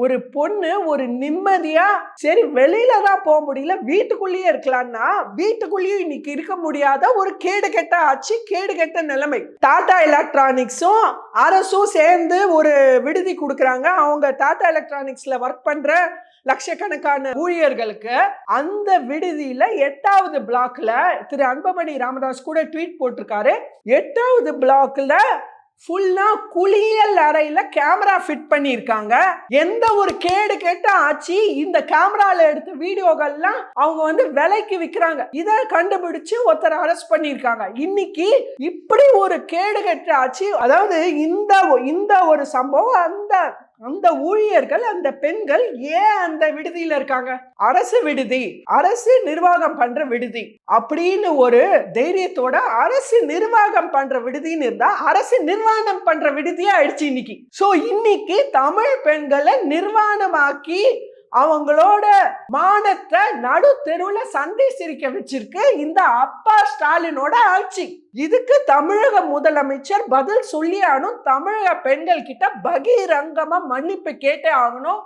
ஒரு பொண்ணு ஒரு நிம்மதியா சரி வெளியில தான் போக முடியல வீட்டுக்குள்ளேயே இருக்கலாம்னா வீட்டுக்குள்ளேயும் இன்னைக்கு இருக்க முடியாத ஒரு கேடு கெட்ட ஆட்சி கேடு கெட்ட நிலைமை. டாடா எலக்ட்ரானிக்ஸும் அரசும் சேர்ந்து ஒரு விடுதி கொடுக்குறாங்க. அவங்க டாடா எலக்ட்ரானிக்ஸ்ல ஒர்க் பண்ற லட்சக்கணக்கான ஊழியர்களுக்கு அந்த விடுதியில எட்டாவது பிளாக்ல திரு அன்பமணி ராமதாஸ் கூட ட்வீட் போட்டிருக்காரு. எட்டாவது பிளாக்ல ஃபுல்லா குளியல் அறையில கேமரா ஃபிட் பண்ணியிருக்காங்க. எந்த ஒரு கேடு கேட்ட ஆச்சு இந்த கேமரால எடுத்த வீடியோகள்லாம் அவங்க வந்து விலைக்கு விற்கிறாங்க இதை கண்டுபிடிச்சு ஒருத்தர் அரெஸ்ட் பண்ணியிருக்காங்க. இன்னைக்கு இப்படி ஒரு கேடு கெட்ட ஆச்சு அதாவது இந்த இந்த ஒரு சம்பவம் அந்த அந்த ஊழியர்கள் அந்த பெண்கள் ஏன் அந்த விடுதியில இருக்காங்க? அரசு விடுதி அரசு நிர்வாகம் பண்ற விடுதி அப்படின்னு ஒரு தைரியத்தோட அரசு நிர்வாகம் பண்ற விடுதின்னு இருந்தா அரசு நிர்வாணம் பண்ற விடுதியா ஆயிடுச்சு இன்னைக்கு. சோ இன்னைக்கு தமிழ் பெண்களை நிர்வாணமாக்கி அவங்களோட மானத்தை நடு தெருவில் சந்தை சிரிக்க வச்சிருக்கு இந்த அப்பா ஸ்டாலினோட ஆட்சி. இதுக்கு தமிழக முதலமைச்சர் பதில் சொல்லி தமிழக பெண்கள் கிட்ட பகிரங்கமா மன்னிப்பு கேட்டே ஆகணும்.